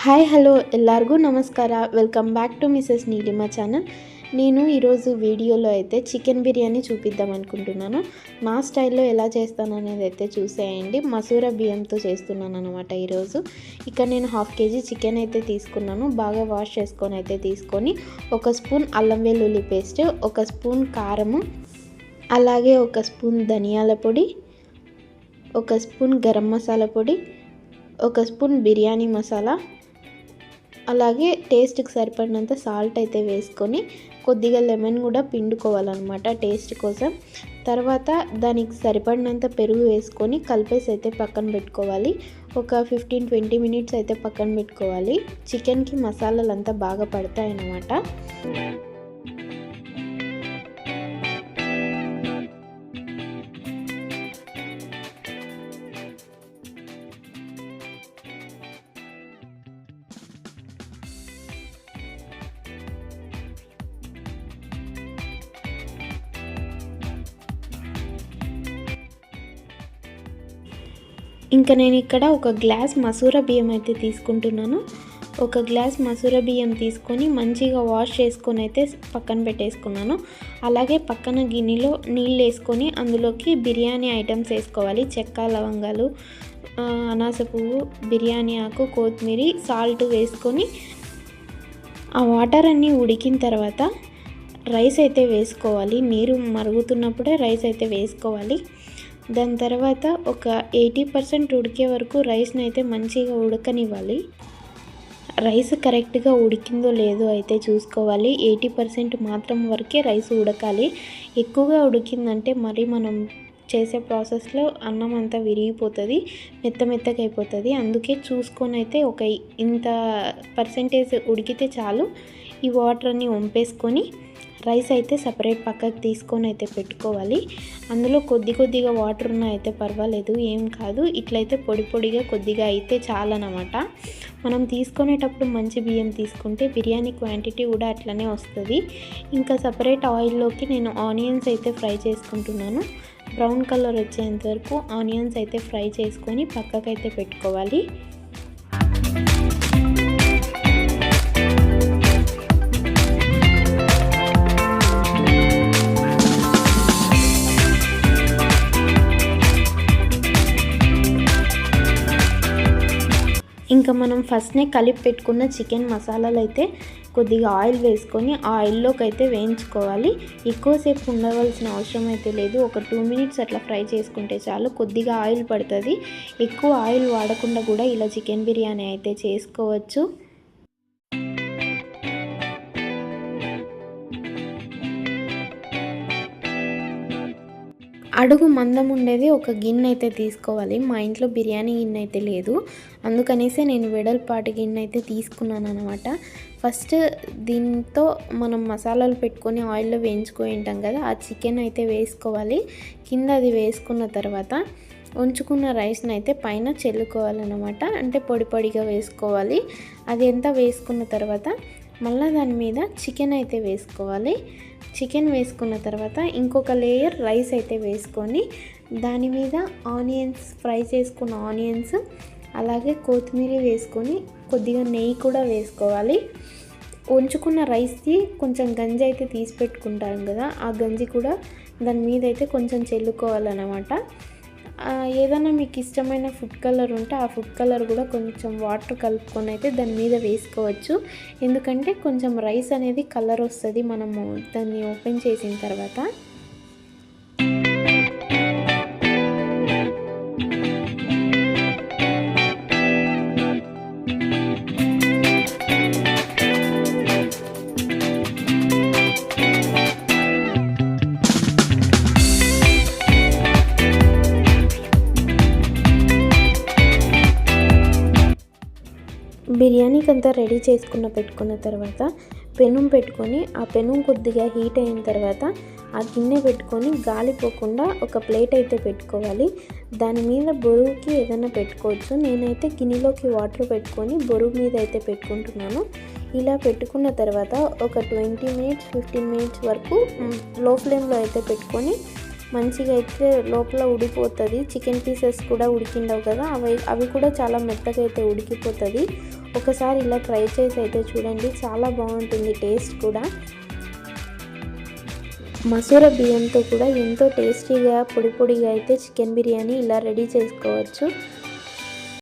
Hi hello ಎಲ್ಲರಿಗೂ ನಮಸ್ಕಾರ welcome back to Mrs Neelima channel నేను ఈరోజు వీడియోలో అయితే చికెన్ బిర్యానీ చూపిద్దాం అనుకుంటున్నాను మా స్టైల్లో ఎలా చేస్తాను అనేది అయితే చూసేయండి మసూర బియ్యంతో చేస్తున్నాను అనమాట ఈరోజు ఇక్కడ నేను హాఫ్ కేజీ చికెన్ అయితే తీసుకున్నాను బాగా వాష్ చేసుకొని అయితే తీసుకొని ఒక స్పూన్ అల్లం వెల్లుల్లి పేస్ట్ ఒక స్పూన్ కారము అలాగే ఒక స్పూన్ ధనియాల పొడి ఒక స్పూన్ గరం మసాలా పొడి ఒక స్పూన్ బిర్యానీ మసాలా. అలాగే టేస్ట్కి సరిపడినంత సాల్ట్ అయితే వేసుకొని కొద్దిగా లెమన్ కూడా పిండుకోవాలన్నమాట టేస్ట్ కోసం. తర్వాత దానికి సరిపడినంత పెరుగు వేసుకొని కలిపేసి అయితే పక్కన పెట్టుకోవాలి. ఒక ఫిఫ్టీన్ ట్వంటీ మినిట్స్ అయితే పక్కన పెట్టుకోవాలి. చికెన్కి మసాలాలు అంతా బాగా పడతాయి ఇంకా నేను ఇక్కడ ఒక గ్లాస్ మసూర బియ్యం అయితే తీసుకుంటున్నాను. ఒక గ్లాస్ మసూర బియ్యం తీసుకొని మంచిగా వాష్ చేసుకొని అయితే పక్కన పెట్టేసుకున్నాను. అలాగే పక్కన గిన్నెలో నీళ్ళు వేసుకొని అందులోకి బిర్యానీ ఐటమ్స్ వేసుకోవాలి. చెక్క లవంగాలు అనాస పువ్వు బిర్యానీ ఆకు కొత్తిమీర సాల్ట్ వేసుకొని ఆ వాటర్ అన్నీ ఉడికిన తర్వాత రైస్ అయితే వేసుకోవాలి. నీరు మరుగుతున్నప్పుడే రైస్ అయితే వేసుకోవాలి. దాని తర్వాత ఒక ఎయిటీ పర్సెంట్ ఉడికే వరకు రైస్ని అయితే మంచిగా ఉడకనివ్వాలి. రైస్ కరెక్ట్గా ఉడికిందో లేదో అయితే చూసుకోవాలి. ఎయిటీ పర్సెంట్ మాత్రం వరకే రైస్ ఉడకాలి. ఎక్కువగా ఉడికిందంటే మరి మనం చేసే ప్రాసెస్లో అన్నం అంతా విరిగిపోతుంది మెత్త మెత్తగా అయిపోతుంది. అందుకే చూసుకొని అయితే ఒక ఇంత పర్సెంటేజ్ ఉడికితే చాలు. ఈ వాటర్ అన్ని వంపేసుకొని రైస్ అయితే సపరేట్ పక్కకు తీసుకొని అయితే పెట్టుకోవాలి. అందులో కొద్ది కొద్దిగా వాటర్ ఉన్న అయితే పర్వాలేదు ఏం కాదు. ఇట్లయితే పొడి పొడిగా కొద్దిగా అయితే చాలన్నమాట మనం తీసుకునేటప్పుడు మంచి బియ్యం తీసుకుంటే బిర్యానీ క్వాంటిటీ కూడా అట్లనే వస్తుంది. ఇంకా సపరేట్ ఆయిల్లోకి నేను ఆనియన్స్ అయితే ఫ్రై చేసుకుంటున్నాను. బ్రౌన్ కలర్ వచ్చేంత వరకు ఆనియన్స్ అయితే ఫ్రై చేసుకొని పక్కకైతే పెట్టుకోవాలి. ఇంకా మనం ఫస్ట్నే కలిపి పెట్టుకున్న చికెన్ మసాలాలు అయితే కొద్దిగా ఆయిల్ వేసుకొని ఆయిల్లోకి అయితే వేయించుకోవాలి. ఎక్కువసేపు ఉండవలసిన అవసరం అయితే లేదు. ఒక టూ మినిట్స్ అట్లా ఫ్రై చేసుకుంటే చాలు. కొద్దిగా ఆయిల్ పడుతుంది. ఎక్కువ ఆయిల్ వాడకుండా కూడా ఇలా చికెన్ బిర్యానీ అయితే చేసుకోవచ్చు. అడుగు మందం ఉండేది ఒక గిన్నె అయితే తీసుకోవాలి. మా ఇంట్లో బిర్యానీ గిన్నె అయితే లేదు. అందుకనేసి నేను వెడల్పాటి గిన్నె అయితే తీసుకున్నాను అనమాట ఫస్ట్ దీంతో మనం మసాలాలు పెట్టుకొని ఆయిల్లో వేయించుకొని ఉంటాం కదా ఆ చికెన్ అయితే వేసుకోవాలి. కింద అది వేసుకున్న తర్వాత ఉంచుకున్న రైస్ని అయితే పైన చెల్లుకోవాలన్నమాట. అంటే పొడి పొడిగా వేసుకోవాలి. అది ఎంత వేసుకున్న తర్వాత మళ్ళీ దాని మీద చికెన్ అయితే వేసుకోవాలి. చికెన్ వేసుకున్న తర్వాత ఇంకొక లేయర్ రైస్ అయితే వేసుకొని దాని మీద ఆనియన్స్ ఫ్రై చేసుకున్న ఆనియన్స్ అలాగే కొత్తిమీర వేసుకొని కొద్దిగా నెయ్యి కూడా వేసుకోవాలి. ఉంచుకున్న రైస్కి కొంచెం గంజి అయితే తీసి పెట్టుకుంటాం కదా ఆ గంజి కూడా దాని మీద అయితే కొంచెం చెల్లుకోవాలన్నమాట. ఏదైనా మీకు ఇష్టమైన ఫుడ్ కలర్ ఉంటే ఆ ఫుడ్ కలర్ కూడా కొంచెం వాటర్ కలుపుకొని అయితే దాని మీద వేసుకోవచ్చు. ఎందుకంటే కొంచెం రైస్ అనేది కలర్ వస్తుంది. మనము దాన్ని ఓపెన్ చేసిన తర్వాత. బిర్యానీకి అంతా రెడీ చేసుకున్న పెట్టుకున్న తర్వాత పెనం పెట్టుకొని ఆ పెనం కొద్దిగా హీట్ అయిన తర్వాత ఆ గిన్నె పెట్టుకొని గాలిపోకుండా ఒక ప్లేట్ అయితే పెట్టుకోవాలి. దాని మీద బొరుగుకి ఏదైనా పెట్టుకోవచ్చు. నేనైతే గిన్నెలోకి వాటర్ పెట్టుకొని బొరువు మీద అయితే పెట్టుకుంటున్నాను. ఇలా పెట్టుకున్న తర్వాత ఒక ట్వంటీ మినిట్స్ ఫిఫ్టీన్ మినిట్స్ వరకు లో ఫ్లేమ్లో అయితే పెట్టుకొని మంచిగా అయితే లోపల ఉడిపోతుంది చికెన్ పీసెస్ కూడా ఉడికిండవు కదా? అవి అవి కూడా చాలా మెత్తగా అయితే ఉడికిపోతుంది. ఒకసారి ఇలా ట్రై చేసి అయితే చూడండి. చాలా బాగుంటుంది టేస్ట్ కూడా. మసూర బియ్యంతో కూడా ఎంతో టేస్టీగా పొడి పొడిగా అయితే చికెన్ బిర్యానీ ఇలా రెడీ చేసుకోవచ్చు.